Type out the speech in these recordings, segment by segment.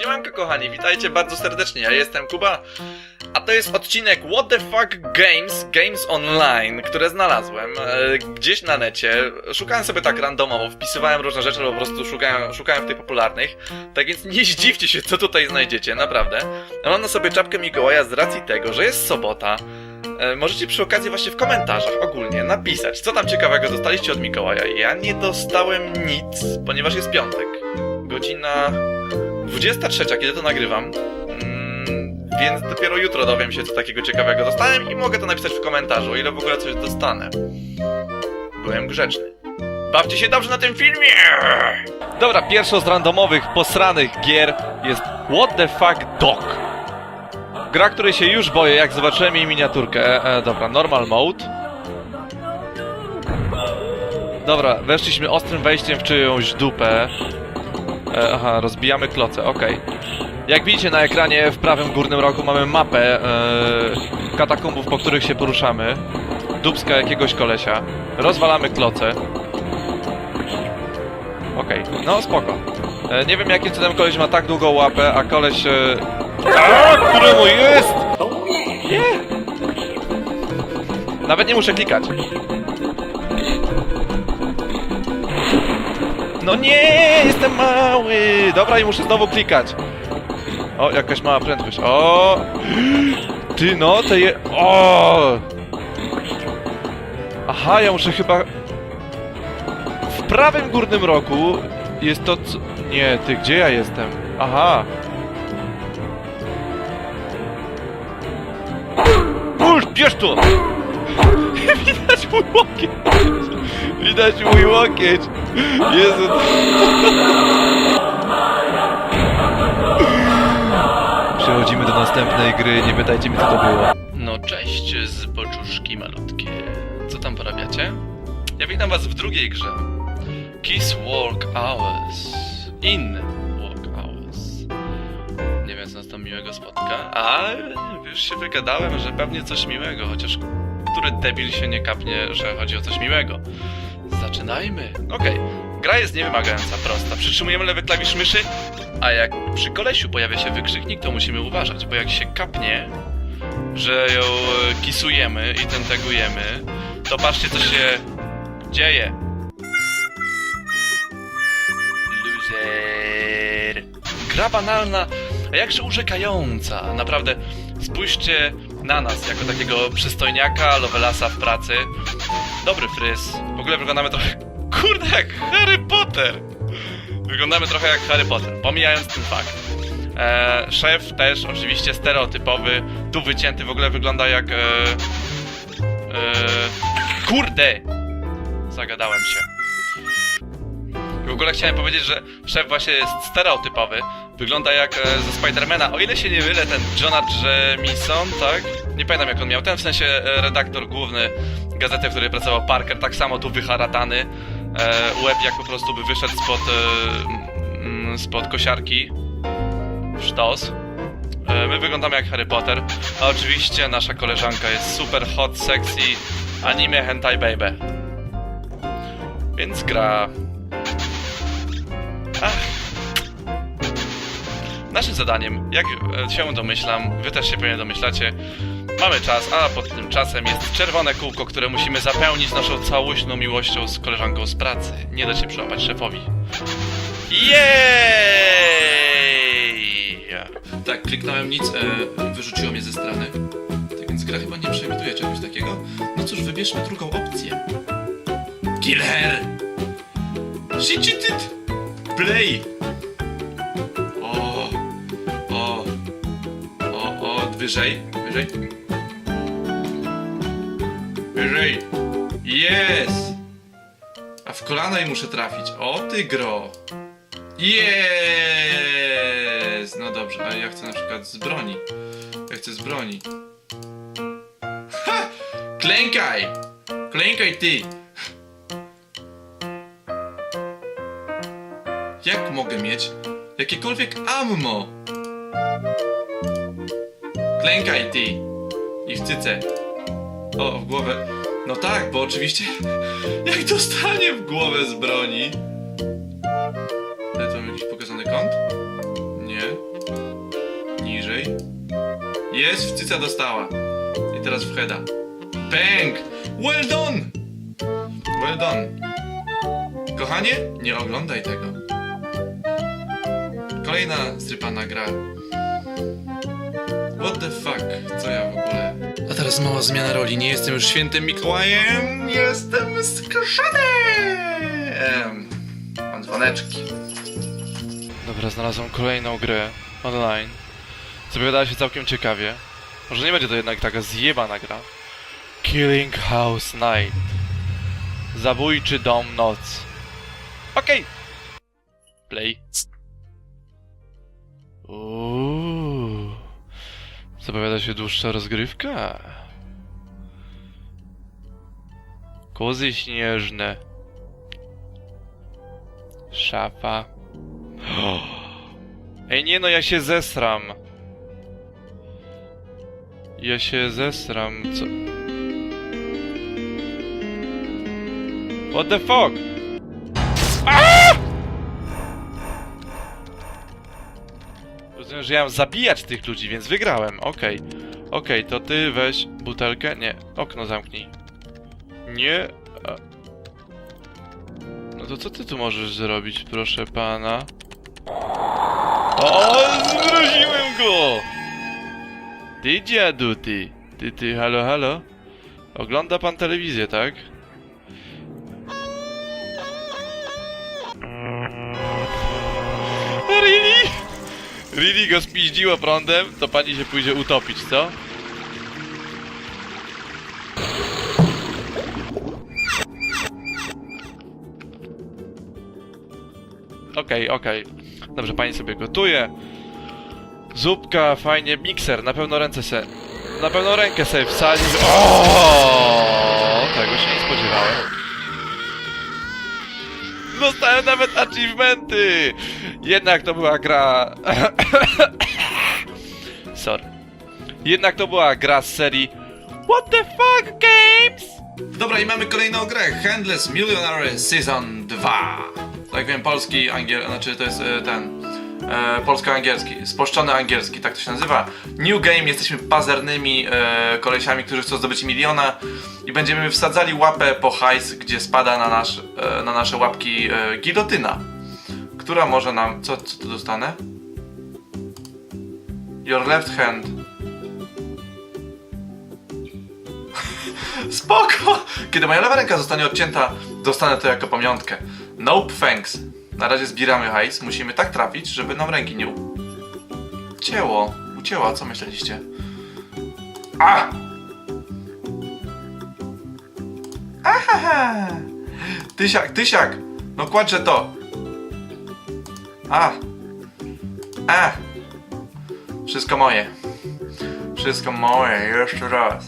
Siemanko kochani, witajcie bardzo serdecznie, ja jestem Kuba, a to jest odcinek What the Fuck Games, Games Online, które znalazłem e, gdzieś na necie. Szukałem sobie tak randomowo, wpisywałem różne rzeczy, po prostu szukałem, szukałem w tych popularnych. Tak więc nie zdziwcie się, co tutaj znajdziecie, naprawdę. Mam na sobie czapkę Mikołaja z racji tego, że jest sobota. E, Możecie przy okazji właśnie w komentarzach ogólnie napisać, co tam ciekawego dostaliście od Mikołaja. Ja nie dostałem nic, ponieważ jest piątek. Godzina 23, kiedy to nagrywam. Mm, więc dopiero jutro dowiem się, co takiego ciekawego dostałem i mogę to napisać w komentarzu, o ile w ogóle coś dostanę. Byłem grzeczny. Bawcie się dobrze na tym filmie! Dobra, pierwszą z randomowych, posranych gier jest What the Fuck Dog. Gra, której się już boję, jak zobaczyłem jej miniaturkę. E, dobra, normal mode. Dobra, weszliśmy ostrym wejściem w czyjąś dupę. E, aha, rozbijamy kloce, okej. Jak widzicie na ekranie w prawym górnym rogu mamy mapę e, katakumbów, po których się poruszamy. Dubska jakiegoś kolesia. Rozwalamy kloce. Okej, no spoko. E, nie wiem jakim cudem koleś ma tak długą łapę, a koleś... E... A, któremu jest! Nie! Nawet nie muszę klikać. No nie, jestem mały! Dobra, i muszę znowu klikać. O, jakaś mała prędkość. O! Ty no, te je... O! Aha, ja muszę chyba... W prawym górnym rogu jest to co... Nie, ty, gdzie ja jestem? Aha. Bierz to! Widać mój łokieć! Widać mój łokieć! Jezu! Przechodzimy do następnej gry, nie pytajcie mnie co to było. No cześć z boczuszki malutkie. Co tam porabiacie? Ja witam was w drugiej grze. Kiss Walk Hours. In Walk Hours. Nie wiem co nas tam miłego spotka, a już się wygadałem, że pewnie coś miłego, chociaż który debil się nie kapnie, że chodzi o coś miłego. Zaczynajmy. Okej. Gra jest niewymagająca, prosta. Przytrzymujemy lewy klawisz myszy, a jak przy kolesiu pojawia się wykrzyknik, to musimy uważać, bo jak się kapnie, że ją e, kisujemy i ten tagujemy, to patrzcie co się dzieje. Loser. Gra banalna, a jakże urzekająca. Naprawdę, spójrzcie na nas, jako takiego przystojniaka, Lovelasa w pracy. Dobry fryz. W ogóle wyglądamy trochę, kurde, jak Harry Potter. Wyglądamy trochę jak Harry Potter, pomijając ten fakt. E, szef też oczywiście stereotypowy, tu wycięty w ogóle wygląda jak... E, e, kurde! Zagadałem się. W ogóle chciałem powiedzieć, że szef właśnie jest stereotypowy. Wygląda jak e, ze Spidermana. O ile się nie mylę, ten Jonah Jamison, tak? Nie pamiętam jak on miał. Ten w sensie e, redaktor główny gazety, w której pracował Parker, tak samo tu wyharatany. E, łeb jak po prostu by wyszedł spod, e, mm, spod kosiarki w sztos. My wyglądamy jak Harry Potter. A oczywiście nasza koleżanka jest super hot, sexy, anime hentai baby. Więc gra Naszym zadaniem, jak się domyślam, wy też się pewnie domyślacie, mamy czas, a pod tym czasem jest czerwone kółko, które musimy zapełnić naszą całośną miłością z koleżanką z pracy. Nie da się przyłapać szefowi. Jej! Tak, kliknąłem nic, e, wyrzuciło mnie ze strony. Tak więc gra chyba nie przewiduje czegoś takiego. No cóż, wybierzmy drugą opcję. Killer! Shit, Play! Wyżej, wyżej. Wyżej! Jest! A w kolana jej muszę trafić. O ty gro! Jest! No dobrze, a ja chcę na przykład z broni. Ja chcę z broni. Ha! Klękaj! Klękaj ty! Jak mogę mieć jakiekolwiek ammo? Klękaj ty! I w cyce. O, w głowę. No tak, bo oczywiście jak dostanie w głowę z broni, ale to mam jakiś pokazany kąt? Nie. Okej. Jest, w cyca dostała. I teraz w heada. Bang! Well done! Well done. Kochanie, nie oglądaj tego. Kolejna zrypana gra. What the fuck? Co ja w ogóle? A teraz mała zmiana roli. Nie jestem już świętym Mikołajem, jestem skruszanem! Mam dzwoneczki. Dobra, znalazłem kolejną grę online. Zapowiadała się całkiem ciekawie. Może nie będzie to jednak taka zjebana gra. Killing House Night. Zabójczy dom noc. Okej. Play. Uuu. Zapowiada się dłuższa rozgrywka. Kozy śnieżne. Szafa. Ej, nie no, ja się zesram. Ja się zesram, co... What the fuck? Że ja mam zabijać tych ludzi, więc wygrałem. Okej. Okej, to ty weź butelkę. Nie, okno zamknij. Nie. No to co ty tu możesz zrobić, proszę pana? O, zwróciłem go! Ty dziadu, ty. Ty, ty, halo, halo? Ogląda pan telewizję, tak? Really go spiździło prądem? To pani się pójdzie utopić, co? Okej, okej. Dobrze, pani sobie gotuje. Zupka, fajnie, mikser, na pewno ręce se... Na pewno rękę sobie wsadzi. O, Tego się nie spodziewałem. Dostałem nawet achievementy! Jednak to była gra... Sorry. Jednak to była gra z serii What the fuck games? Dobra, i mamy kolejną grę. Handless Millionaire Season 2. Tak wiem, polski, angiel... Znaczy to jest e, ten... E, polsko-angielski. Spolszczony angielski, tak to się nazywa. New Game, jesteśmy pazernymi e, kolesiami, którzy chcą zdobyć miliona i będziemy wsadzali łapę po hajs, gdzie spada na, nasz, e, na nasze łapki e, gilotyna. Która może nam... Co, co tu dostanę? Your left hand. Spoko! Kiedy moja lewa ręka zostanie odcięta, dostanę to jako pamiątkę. Nope, thanks. Na razie zbieramy hajs. Musimy tak trafić, żeby nam ręki nie u... Cięło. Ucięła, co myśleliście? A! Ahaha! Tysiak, tysiak! No kładźże to! A! A! Wszystko moje. Wszystko moje, jeszcze raz.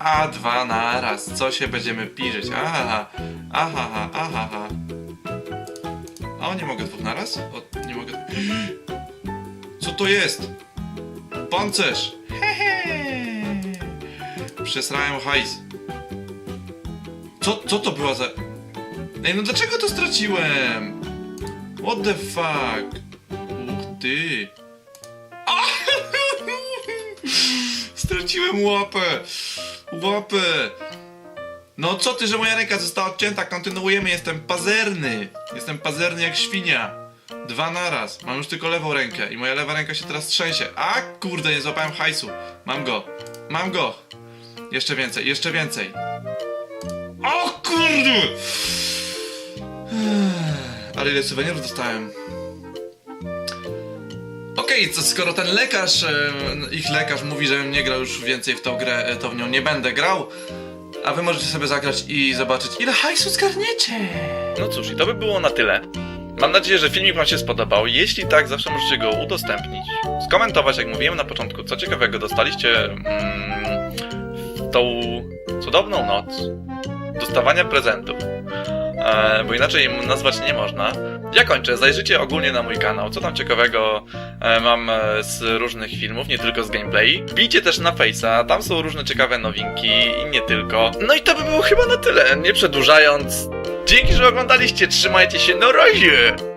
A dwa naraz, co się będziemy pirzyć? Aha, aha, aha, aha, aha. O, nie mogę dwóch naraz? O, nie mogę. Co to jest? Pancerz! Hehe! Przesrałem hajs. Co, co to była za... Ej, no dlaczego to straciłem? What the fuck? Uch ty. A! Straciłem łapę! Łapę! No co ty, że moja ręka została odcięta? Kontynuujemy, jestem pazerny! Jestem pazerny jak świnia. Dwa naraz. Mam już tylko lewą rękę i moja lewa ręka się teraz trzęsie. A kurde, nie złapałem hajsu. Mam go. Mam go. Jeszcze więcej, jeszcze więcej. O kurde! Ale ile suwenirów dostałem? Okej, to skoro ten lekarz, e, ich lekarz mówi, żebym nie grał już więcej w tą grę, e, to w nią nie będę grał. A wy możecie sobie zagrać i zobaczyć, ile hajsu zgarniecie. No cóż, i to by było na tyle. Mam nadzieję, że filmik Wam się spodobał. Jeśli tak, zawsze możecie go udostępnić, skomentować, jak mówiłem na początku, co ciekawego dostaliście mm, w tą cudowną noc dostawania prezentów. E, bo inaczej nazwać nie można. Ja kończę. Zajrzyjcie ogólnie na mój kanał, co tam ciekawego e, mam e, z różnych filmów, nie tylko z gameplay. Bijcie też na Face'a, tam są różne ciekawe nowinki i nie tylko. No i to by było chyba na tyle. Nie przedłużając, dzięki, że oglądaliście, trzymajcie się, na razie!